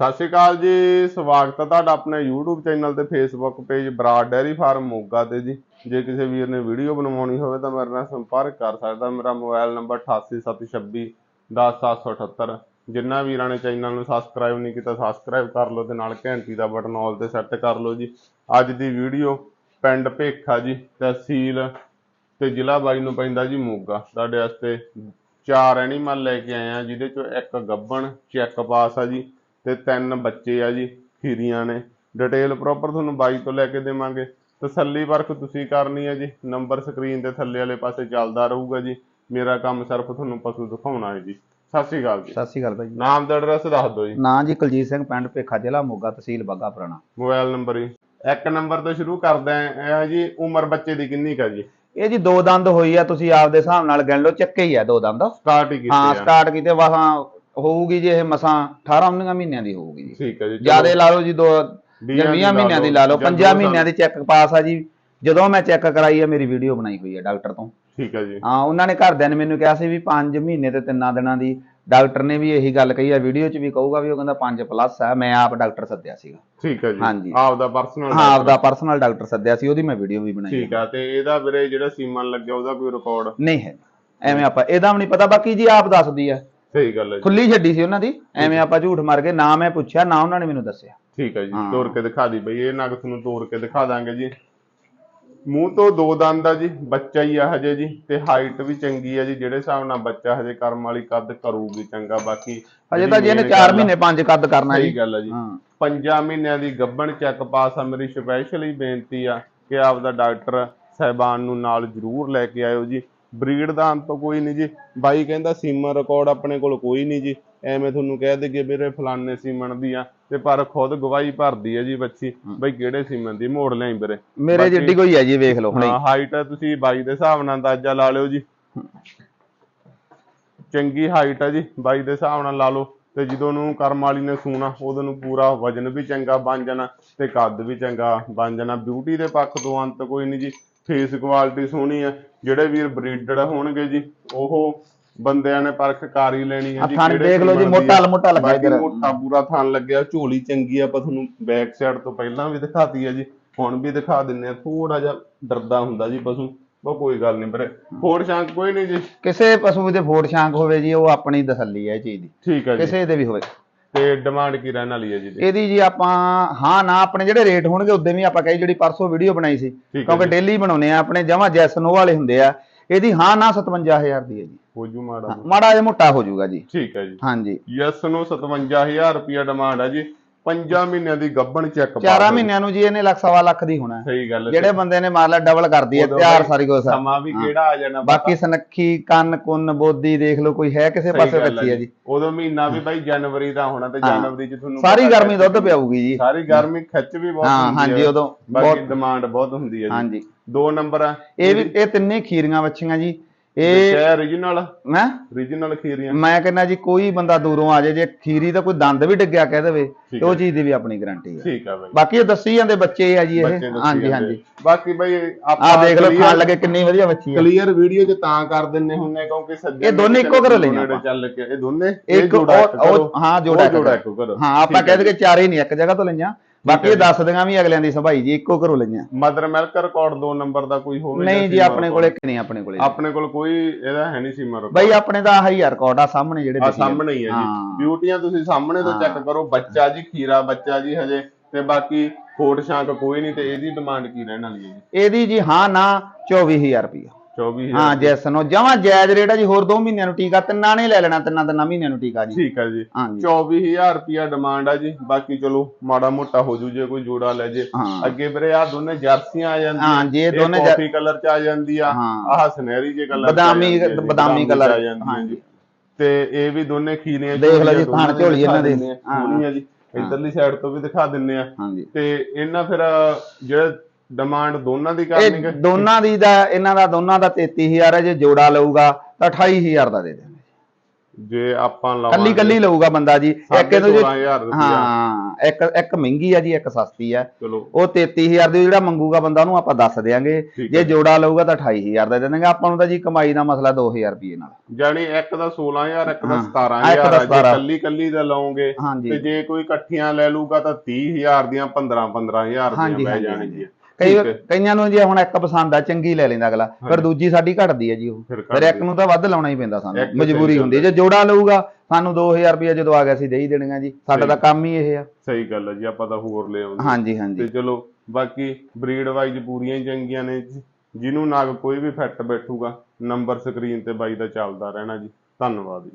ਸਤਿ ਸ਼੍ਰੀ ਅਕਾਲ ਜੀ, ਸਵਾਗਤ ਹੈ ਤੁਹਾਡਾ ਆਪਣੇ YouTube ਚੈਨਲ ਤੇ Facebook page Broad dairy farm Moga ਤੇ ਜੀ। ਜੇ ਕਿਸੇ ਵੀਰ ਨੇ ਵੀਡੀਓ ਬਣਵਾਉਣੀ ਹੋਵੇ ਤਾਂ ਮੇਰੇ ਨਾਲ ਸੰਪਰਕ ਕਰ ਸਕਦਾ। ਮੇਰਾ ਮੋਬਾਈਲ ਨੰਬਰ 8876 10778 ਜਿੰਨਾ ਵੀਰਾਂ ਨੇ ਚੈਨਲ ਨੂੰ ਸਬਸਕ੍ਰਾਈਬ ਨਹੀਂ ਕੀਤਾ ਸਬਸਕ੍ਰਾਈਬ ਕਰ ਲਓ ਤੇ ਨਾਲ ਘੰਟੀ ਦਾ ਬਟਨ ਆਲ ਤੇ ਸੈੱਟ ਕਰ ਲਓ ਜੀ। ਅੱਜ ਦੀ ਵੀਡੀਓ ਪਿੰਡ ਭੇਖਾ ਜੀ, ਤਹਿਸੀਲ ਤੇ ਜ਼ਿਲ੍ਹਾ ਬਾਈ ਨੂੰ ਪੈਂਦਾ ਜੀ ਮੋਗਾ। ਤੁਹਾਡੇ ਵਾਸਤੇ ਚਾਰ ਐਨੀਮਲ ਲੈ ਕੇ ਆਏ ਆ, ਜਿਹਦੇ ਚੋਂ ਇੱਕ ਗੱਬਣ ਚੈੱਕ ਪਾਸ ਆ ਜੀ। ਤੇ ਤਿੰਨ ਬੱਚੇ ਆ ਜੀ ਖੀਰੀਆਂ ਨੇ। ਡਿਟੇਲ ਪ੍ਰੋਪਰ ਤੁਹਾਨੂੰ ਬਾਈ ਤੋਂ ਲੈ ਕੇ ਦੇਵਾਂਗੇ। ਤਸੱਲੀ ਵਰਕ ਤੁਸੀਂ ਕਰਨੀ ਹੈ ਜੀ। ਨੰਬਰ ਸਕਰੀਨ ਦੇ ਥੱਲੇ ਵਾਲੇ ਪਾਸੇ ਚੱਲਦਾ ਰਹੂਗਾ ਜੀ। ਮੇਰਾ ਕੰਮ ਸਿਰਫ ਤੁਹਾਨੂੰ ਪਸ਼ੂ ਦਿਖਾਉਣਾ ਹੈ ਜੀ। ਸਤਿ ਸ਼੍ਰੀ ਅਕਾਲ ਜੀ। ਸਤਿ ਸ਼੍ਰੀ ਅਕਾਲ ਭਾਈ ਨਾਮ ਤੇ ਐਡਰੈਸ ਦੱਸ ਦਿਓ ਜੀ। ਨਾਂ ਜੀ ਕੁਲਜੀਤ ਸਿੰਘ ਪਿੰਡ ਭੇਖਾ ਜ਼ਿਲ੍ਹਾ ਮੋਗਾ ਤਹਿਸੀਲ ਬੱਗਾ ਪੁਰਾਣਾ। ਮੋਬਾਈਲ ਨੰਬਰ ਜੀ। ਇੱਕ ਨੰਬਰ ਤੋਂ ਸ਼ੁਰੂ ਕਰਦੇ ਆ ਇਹ ਜੀ। ਉਮਰ ਬੱਚੇ ਦੀ ਕਿੰਨੀ ਕਾ ਜੀ? ਇਹ ਜੀ ਦੋ ਦੰਦ ਹੋਈ ਆ ਤੁਸੀਂ ਆਪਦੇ ਹਿਸਾਬ ਨਾਲ ਗਿਣ ਲਓ ਚੱਕੇ ਹੀ ਆ ਦੋ ਦੰਦ। ਸਟਾਰਟ ਹੀ ਕੀਤੀ ਹਾਂ ਸਟਾਰਟ ਕੀਤੇ ਵਾਹਾਂ ਹੋਊਗੀ ਜੀ ਇਹ ਮਸਾਂ 18 19 ਮਹੀਨਿਆਂ ਦੀ ਹੋਊਗੀ ਜੀ। ਠੀਕ ਹੈ ਜੀ ਜਿਆਦੇ ਲਾ ਲਓ ਜੀ ਦੋ ਜਾਂ ਦੀ 20 ਲਾ ਮਹੀਨਿਆਂ ਦੀ ਲਾ ਲਓ ਜਾਂ 5 ਦੋ ਮਹੀਨਿਆਂ ਦੀ ਚੈੱਕ ਪਾਸ ਆ ਜੀ। ਜਦੋਂ ਮੈਂ ਚੈੱਕ ਕਰਾਈ ਆ ਮੇਰੀ ਵੀਡੀਓ ਬਣਾਈ ਹੋਈ ਆ ਡਾਕਟਰ ਤੋਂ। ਠੀਕ ਹੈ ਜੀ। ਹਾਂ ਉਹਨਾਂ ਨੇ ਘਰਦਿਆਂ ਨੇ ਮੈਨੂੰ ਕਿਹਾ ਸੀ ਵੀ 5 ਮਹੀਨੇ ਤੇ ਤਿੰਨਾਂ ਦਿਨਾਂ ਦੀ। ਡਾਕਟਰ ਨੇ ਵੀ ਇਹੀ ਗੱਲ ਕਹੀ ਆ ਵੀਡੀਓ 'ਚ ਵੀ ਕਹੂਗਾ ਵੀ ਉਹ ਕਹਿੰਦਾ 5 ਪਲੱਸ ਆ ਮੈਂ ਆਪ ਡਾਕਟਰ ਸੱਦਿਆ ਸੀਗਾ। ਠੀਕ ਹੈ ਜੀ। ਹਾਂਜੀ। ਆਪ ਦਾ ਪਰਸਨਲ ਹਾਂ ਆਪਦਾ ਪਰਸਨਲ ਡਾਕਟਰ ਸੱਦਿਆ ਸੀ ਉਹਦੀ ਮੈਂ ਵੀਡੀਓ ਵੀ ਬਣਾਈ। ਠੀਕ ਆ ਤੇ ਇਹਦਾ ਵੀਰੇ ਜਿਹੜਾ ਸੀਮਨ ਲੱਗਿਆ ਉਹਦਾ ਕੋਈ ਰਿਕਾਰਡ ਨਹੀਂ ਹੈ। ਐਵੇਂ ਆਪਾਂ ਇਹਦਾ ਵੀ ਨਹੀਂ ਪਤਾ ਬਾਕੀ ਜੀ ਆਪ ਦੱਸਦੀ ਆ। ਸਹੀ ਗੱਲ ਹੈ ਜੀ। ਖੁੱਲੀ ਛੱਡੀ ਸੀ ਉਹਨਾਂ ਦੀ ਐਵੇਂ ਆਪਾਂ ਝੂਠ ਮਾਰ ਕੇ ਨਾ ਮੈਂ ਪੁੱਛਿਆ ਨਾ ਉਹਨਾਂ ਨੇ ਮੈਨੂੰ ਦੱਸਿਆ। ਠੀਕ ਹੈ ਜੀ ਹਾਂ। ਤੋੜ ਕੇ ਦਿਖਾ ਦੀ ਬਈ ਇਹ ਨਗ ਤੁਹਾਨੂੰ ਤੋੜ ਕੇ ਦਿਖਾ ਦਾਂਗੇ ਜੀ। ਮੂੰਹ ਤੋਂ ਦੋ ਦੰਦ ਆ ਜੀ ਬੱਚਾ ਹੀ ਆ ਹਜੇ ਜੀ ਤੇ ਹਾਈਟ ਵੀ ਚੰਗੀ ਆ ਜੀ ਜਿਹੜੇ ਹਿਸਾਬ ਨਾਲ ਬੱਚਾ ਹਜੇ ਕਰਮ ਵਾਲੀ ਕੱਦ ਕਰੂਗੀ ਚੰਗਾ ਬਾਕੀ ਅਜੇ ਤਾਂ ਜੀ ਇਹਨੇ 4 ਮਹੀਨੇ 5 ਕੱਦ ਕਰਨਾ ਜੀ। ਸਹੀ ਗੱਲ ਆ ਜੀ। ਹਾਂ। ਪੰਜਾਂ ਮਹੀਨਿਆਂ ਦੀ ਗੱਭਣ ਚੈੱਕ ਪਾਸ ਆ ਮੇਰੀ ਸਪੈਸ਼ਲੀ ਬੇਨਤੀ ਆ ਕਿ ਆਪਦਾ ਡਾਕਟਰ ਸਹਿਬਾਨ ਨੂੰ ਨਾਲ ਜ਼ਰੂਰ ਲੈ ਕੇ ਆਇਓ ਜੀ। ਬਰੀਡ ਦਾ ਅੰਤ ਕੋਈ ਨਹੀਂ ਜੀ। ਬਾਈ ਕਹਿੰਦਾ ਸੀਮਨ ਰਿਕਾਰਡ ਆਪਣੇ ਕੋਲ ਕੋਈ ਨਹੀਂ ਜੀ। ਐਵੇਂ ਤੁਹਾਨੂੰ ਕਹਿ ਦੇਗੇ ਵੀਰੇ ਫਲਾਨੇ ਸੀਮਨ ਦੀ ਆ ਤੇ ਪਰ ਖੁਦ ਗਵਾਹੀ ਭਰਦੀ ਹੈ ਜੀ ਬੱਚੀ। ਬਈ ਕਿਹੜੇ ਸੀਮਨ ਦੀ? ਮੋੜ ਲਿਆਈ ਵੀਰੇ। ਮੇਰੇ ਜਿੱਡੀ ਕੋਈ ਹੈ ਜੀ ਵੇਖ ਲਓ ਹੁਣੇ। ਹਾਂ ਹਾਈਟ ਤੁਸੀਂ ਬਾਈ ਦੇ ਹਿਸਾਬ ਨਾਲ ਅੰਦਾਜ਼ਾ ਲਾ ਲਿਓ ਜੀ। ਚੰਗੀ ਹਾਈਟ ਆ ਜੀ ਬਾਈ ਦੇ ਹਿਸਾਬ ਨਾਲ ਲਾ ਲਓ। ਤੇ ਜਦੋਂ ਨੂੰ ਕਰਮ ਵਾਲੀ ਨੇ ਸੂਣਾ ਉਦੋਂ ਨੂੰ ਪੂਰਾ ਵਜਨ ਵੀ ਚੰਗਾ ਬਣ ਜਾਣਾ ਤੇ ਕੱਦ ਵੀ ਚੰਗਾ ਬਣ ਜਾਣਾ। ਬਿਊਟੀ ਦੇ ਪੱਖ ਤੋਂ ਅੰਤ ਕੋਈ ਨਹੀਂ ਜੀ। ਫੇਸ ਕੁਆਲਿਟੀ ਸੋਹਣੀ ਆ ਜਿਹੜੇ ਵੀਰ ਬਰੀਡਡ ਹੋਣਗੇ ਜੀ ਉਹ ਬੰਦਿਆਂ ਨੇ ਪਰਖ ਕਰ ਹੀ ਲੈਣੀ ਹੈ ਜੀ ਥਣ ਦੇਖ ਲਓ ਜੀ ਮੋਟਾ। ਮੋਟਾ ਲੱਗਾ ਬਾਕੀ ਇੱਧਰ। ਮੋਟਾ ਪੂਰਾ ਥਣ ਲੱਗਿਆ ਝੋਲੀ ਚੰਗੀ ਆ ਆਪਾਂ ਤੁਹਾਨੂੰ ਬੈਕ ਸਾਈਡ ਤੋਂ ਪਹਿਲਾਂ ਵੀ ਦਿਖਾਤੀ ਆ ਜੀ ਹੁਣ ਵੀ ਦਿਖਾ ਦਿੰਨੇ ਆ ਥੋੜਾ ਜਿਹਾ ਡਰਦਾ ਹੁੰਦਾ ਜੀ ਪਸ਼ੂ ਉਹ ਕੋਈ ਗੱਲ ਨਹੀਂ ਵੀਰੇ ਫੋੜ ਸ਼ਾਂਕ ਕੋਈ ਨਹੀਂ ਜੀ। ਕਿਸੇ ਪਸ਼ੂ ਦੇ ਫੋੜ ਸ਼ਾਂਕ ਹੋਵੇ ਜੀ ਉਹ ਆਪਣੀ ਤਸੱਲੀ ਹੈ ਇਹ ਚੀਜ਼ ਦੀ। ਠੀਕ ਹੈ ਜੀ। ਕਿਸੇ ਦੇ ਵੀ ਹੋਵੇ। ਤੇ ਡਿਮਾਂਡ ਕੀ ਰਹਿਣ ਵਾਲੀ ਹੈ ਜੀ ਇਹਦੀ? ਇਹਦੀ ਜੀ ਆਪਾਂ ਹਾਂ ਨਾ ਆਪਣੇ ਜਿਹੜੇ ਰੇਟ ਹੋਣਗੇ ਉਦੋਂ ਵੀ ਆਪਾਂ ਕਹੀ ਜਿਹੜੀ ਪਰਸੋਂ ਵੀਡੀਓ ਬਣਾਈ ਸੀ ਹੈ ਕਿਉਂਕਿ ਜੀ। ਡੇਲੀ ਬਣਾਉਨੇ ਆ ਆਪਣੇ ਜਮਾ ਜੈਸਨੋ ਵਾਲੇ ਹੁੰਦੇ ਆ ਇਹਦੀ ਹਾਂ ਨਾ 57000 ਦੀ ਹੈ ਜੀ ਹੋ ਜੂ ਮਾੜਾ ਮੋਟਾ। ਮਾੜਾ ਜਿਹਾ ਮੋਟਾ ਹੋ ਜਾਊਗਾ ਜੀ ਠੀਕ ਹੈ ਜੀ ਹਾਂਜੀ ਯੈਸ ਨੂੰ 57000 ਰੁਪਿਆ ਡਿਮਾਂਡ ਹੈ ਜੀ 5 ਮਹੀਨਿਆਂ ਦੀ ਗੱਭਣ ਚੈੱਕ ਚਾਰਾਂ ਮਹੀਨਿਆਂ ਨੂੰ ਜੀ ਇਹਨੇ ਲੱਖ ਸਵਾ ਲੱਖ ਦੀ ਹੋਣਾ। ਸਹੀ ਗੱਲ ਜਿਹੜੇ ਬੰਦੇ ਨੇ ਮਾਰ ਲਿਆ ਡਬਲ ਕਰਦੀ ਹੈ ਤਿਆਰ ਸਾਰੀ ਕੁਛ ਸਮਾਂ ਵੀ ਕਿਹੜਾ ਆ ਜਾਣਾ। ਬਾਕੀ ਸਨੱਖੀ ਕੰਨ ਕੁੰਨ ਬੋਦੀ ਦੇਖ ਲਓ ਕੋਈ ਹੈ ਕਿਸੇ ਪਾਸੇ ਬੱਚੀ ਹੈ ਜੀ। ਉਦੋਂ ਮਹੀਨਾ ਵੀ ਬਾਈ ਜਨਵਰੀ ਦਾ ਹੋਣਾ ਤੇ। ਜਨਵਰੀ ਚ ਤੁਹਾਨੂੰ ਸਾਰੀ ਗਰਮੀ ਦੁੱਧ ਪਿਆਊਗੀ ਜੀ। ਸਾਰੀ ਗਰਮੀ ਖਿੱਚ ਵੀ ਬਹੁਤ ਹਾਂ ਹਾਂਜੀ ਉਦੋਂ ਬਾਕੀ ਬਹੁਤ ਡਿਮਾਂਡ ਬਹੁਤ ਹੁੰਦੀ ਹੈ ਜੀ। ਹਾਂਜੀ। ਦੋ ਨੰਬਰ ਆ ਇਹ ਵੀ ਇਹ ਤਿੰਨੇ ਖੀਰੀਆਂ ਬੱਚੀਆਂ ਜੀ। ਇਹ ਇਹ origignal ਮੈਂ origignal ਖੀਰੀਆਂ? ਮੈਂ ਕਹਿੰਦਾ ਜੀ ਕੋਈ ਬੰਦਾ ਦੂਰੋਂ ਆ ਜਾਏ ਜੇ ਖੀਰੀ ਦਾ ਕੋਈ ਦੰਦ ਵੀ ਡਿੱਗਿਆ ਕਹਿ ਦੇਵੇ ਤੇ ਉਹ ਹੈ। ਚੀਜ਼ ਦੀ ਵੀ ਆਪਣੀ ਗਾਰੰਟੀ ਹੈ ਠੀਕ ਆ ਬਾਈ। ਬਾਕੀ ਇਹ ਦੱਸੀ ਜਾਂਦੇ ਬੱਚੇ ਆ ਜੀ ਇਹ। ਹਾਂਜੀ ਜਾਂਦੇ। ਹਾਂਜੀ। ਬਾਕੀ ਬਾਈ ਆਹ ਦੇਖ ਲਓ ਖਾਣ ਲੱਗੇ ਕਿੰਨੀ ਵਧੀਆ ਬੱਚੀ ਹੈ ਕਲੀਅਰ ਵੀਡੀਓ ਚ ਤਾਂ ਕਰ ਦਿੰਨੇ ਹੁੰਨੇ ਕਿਉਂਕਿ ਸੱਜਣ ਇਹ ਦੋਨੇ ਇੱਕੋ ਘਰੋਂ ਨੇੜੇ ਆਪਾਂ। ਚੱਲ ਕੇ ਇਹ ਦੋਨੇ? ਇੱਕ ਜੋੜਾ ਹਾਂ, ਜੋੜਾ ਹਾਂ ਆਪਾਂ ਕਹਿ ਹੈ ਦਈਏ ਚਾਰੇ ਨਹੀਂ ਇੱਕ ਜਗ੍ਹਾ ਤੋਂ ਲਈਆਂ। ਬਾਕੀ ਹੈ ਇਹ ਦੱਸਦੀਆਂ ਵੀ ਅਗਲਿਆਂ ਦੀ ਸੰਭਾਈ ਜੀ ਇੱਕੋ ਘਰੋਂ ਲਈਆਂ। ਮਦਰ ਮਿਲਕ ਰਿਕਾਰਡ ਦੋ ਨੰਬਰ ਦਾ ਕੋਈ ਹੋਵੇ ਨਹੀਂ ਜੀ ਆਪਣੇ ਕੋਲੇ ਨਹੀਂ ਆਪਣੇ ਕੋਲੇ ਆਪਣੇ ਕੋਲ ਕੋਈ ਇਹਦਾ ਹੈ ਨਹੀਂ ਸੀਮਾ ਰਿਕਾਰਡ। ਬਈ ਆਪਣੇ ਦਾ ਆਹੀ ਆ ਰਿਕਾਰਡ ਆ ਸਾਹਮਣੇ ਜਿਹੜੇ ਆ। ਸਾਹਮਣੇ ਹੀ ਹੈ ਜੀ। ਹਾਂ। ਬਿਊਟੀਆਂ ਤੁਸੀਂ ਸਾਹਮਣੇ ਤੋਂ ਚੈੱਕ ਹਾਂ। ਕਰੋ ਬੱਚਾ ਜੀ ਖੀਰਾ ਬੱਚਾ ਜੀ ਹਜੇ ਤੇ ਬਾਕੀ ਕੋਟ ਸ਼ਾਂਕ ਕੋਈ ਨਹੀਂ ਤੇ ਇਹਦੀ ਡਿਮਾਂਡ ਕੀ ਰਹਿਣ ਵਾਲੀ ਹੈ ਜੀ? ਇਹਦੀ ਜੀ ਹਾਂ ਨਾ 24000 ਰੁਪਇਆ 24000 ਹਾਂ ਜੈਸ ਨੋ ਜਮਾ ਜਾਇਜ਼ ਰੇਟ ਆ ਜੀ ਹੋਰ 2 ਮਹੀਨਿਆਂ ਨੂੰ ਟੀਕਾ ਤਿੰਨਾਂ ਨੇ ਲੈ ਲੈਣਾ ਤਿੰਨਾਂ ਤਿੰਨਾਂ ਮਹੀਨਿਆਂ ਨੂੰ ਟੀਕਾ ਜੀ। ਠੀਕ ਹੈ ਜੀ। ਹਾਂਜੀ। 24000 ਰੁਪਿਆ ਡਿਮਾਂਡ ਆ ਜੀ ਬਾਕੀ ਚਲੋ ਮਾੜਾ ਮੋਟਾ ਹੋ ਜੂ ਜੇ ਕੋਈ ਜੋੜਾ ਲੈ ਜੇ। ਹਾਂ। ਅੱਗੇ ਵੀਰੇ ਆ ਦੋਨੇ ਜਰਸੀਆਂ ਆ ਜਾਂਦੀਆਂ। ਹਾਂ, ਜੀ ਇਹ ਦੋਨੇ ਕਾਫੀ ਕਲਰ ਚ ਆ ਜਾਂਦੀ ਆ। ਹਾਂ। ਆਹ ਸੁਨਹਿਰੀ ਜੇ ਕਲਰ ਬਦਾਮੀ- ਬਦਾਮੀ colour, ਹਾਂਜੀ ਹਾਂਜੀ। ਤੇ ਇਹ ਵੀ ਦੋਨੇ ਖੀਰੀਆਂ ਦੇਖ ਲਓ ਜੀ, ਥਣ ਝੋਲੀ ਇਹਨਾਂ ਦੀ। ਹਾਂ। ਸੋਹਣੀਆਂ ਜੀ। ਇਧਰਲੀ ਸਾਈਡ ਤੋਂ ਵੀ ਦਿਖਾ ਦਿੰਨੇ ਆ। ਤੇ ਇਹਨਾਂ ਫਿਰ ਜਿਹੜੇ ਡਿਮਾਂਡ ਦੋਨਾਂ ਦੀ ਕਰਨੀ ਦੋਨਾਂ ਦੀ ਦਾ ਇਹਨਾਂ ਦਾ ਦੋਨਾਂ ਦਾ 33000 ਹੈ ਜੇ ਜੋੜਾ ਲਊਗਾ ਤਾਂ 28000 ਦਾ ਦੇ ਦੇਣਗੇ ਜੇ। ਆਪਾਂ ਕੱਲੀ ਲਵਾਂਗੇ ਕੱਲੀ ਲਊਗਾ ਬੰਦਾ ਜੀ। ਇੱਕ 16000 ਰੁਪਇਆ ਹਾਂ ਇੱਕ ਇੱਕ ਮਹਿੰਗੀ ਆ ਜੀ ਇੱਕ ਸਸਤੀ ਆ। ਉਹ 33000 ਦੀ ਜਿਹੜਾ ਮੰਗੂਗਾ ਬੰਦਾ ਉਹਨੂੰ ਆਪਾਂ ਦੱਸ ਠੀਕ ਜੇ ਹੈ ਜੋੜਾ ਲਊਗਾ ਤਾਂ 28000 ਦਾ ਦੇ ਦੇਣਗੇ। ਆਪਾਂ ਨੂੰ ਤਾਂ ਜੀ ਕਮਾਈ ਦਾ ਮਸਲਾ 2000 ਰੁਪਏ ਨਾਲ। ਜਾਣੀ ਇੱਕ ਦਾ 16000 ਇੱਕ ਦਾ ਹਾਂ, 17000 ਇੱਕ ਦਾ ਆ ਜੇ 17,000 ਕੱਲੀ ਕੱਲੀ ਦਾ ਲਓਗੇ ਤੇ ਜੇ ਕੋਈ ਇਕੱਠੀਆਂ ਲੈ ਲੂਗਾ ਤਾਂ 30000 ਦੀਆਂ 15 15000 ਦੀਆਂ ਬਹਿ ਜਾਣਗੀਆਂ। ਕਈ। ਕਈਆਂ ਨੂੰ ਜੇ ਹੁਣ ਇੱਕ ਪਸੰਦ ਆ ਚੰਗੀ ਲੈ ਲੈਂਦਾ ਅਗਲਾ ਫਿਰ। ਦੂਜੀ ਸਾਡੀ ਘਟਦੀ ਹੈ ਜੀ ਉਹ ਫਿਰ ਇੱਕ ਨੂੰ ਤਾਂ ਵੱਧ ਲਾਉਣਾ ਹੀ ਪੈਂਦਾ ਸਾਨੂੰ ਮਜਬੂਰੀ ਹੁੰਦੀ। ਜੇ ਜੋੜਾ ਲਊਗਾ ਸਾਨੂੰ 2000 ਰੁਪਏ ਜਦੋਂ ਆ ਗਿਆ ਸੀ ਦੇ ਹੀ ਦੇਣਗੇ ਜੀ ਸਾਡਾ। ਤਾਂ ਕੰਮ ਹੀ ਇਹ ਆ ਸਹੀ ਗੱਲ ਹੈ ਜੀ ਆਪਾਂ ਤਾਂ ਹੋਰ ਲੈ ਆਉਂਦੇ ਹਾਂਜੀ ਤੇ ਹਾਂਜੀ ਚਲੋ ਬਾਕੀ ਬਰੀਡ ਵਾਈਜ਼ ਪੂਰੀਆਂ ਹੀ ਚੰਗੀਆਂ ਨੇ ਜੀ। ਜਿਹਨੂੰ ਨਾਗ ਕੋਈ ਵੀ ਫਿੱਟ ਬੈਠੂਗਾ ਨੰਬਰ ਸਕਰੀਨ ਤੇ ਬਾਈ ਦਾ ਚੱਲਦਾ ਰਹਿਣਾ ਜੀ ਧੰਨਵਾਦ ਜੀ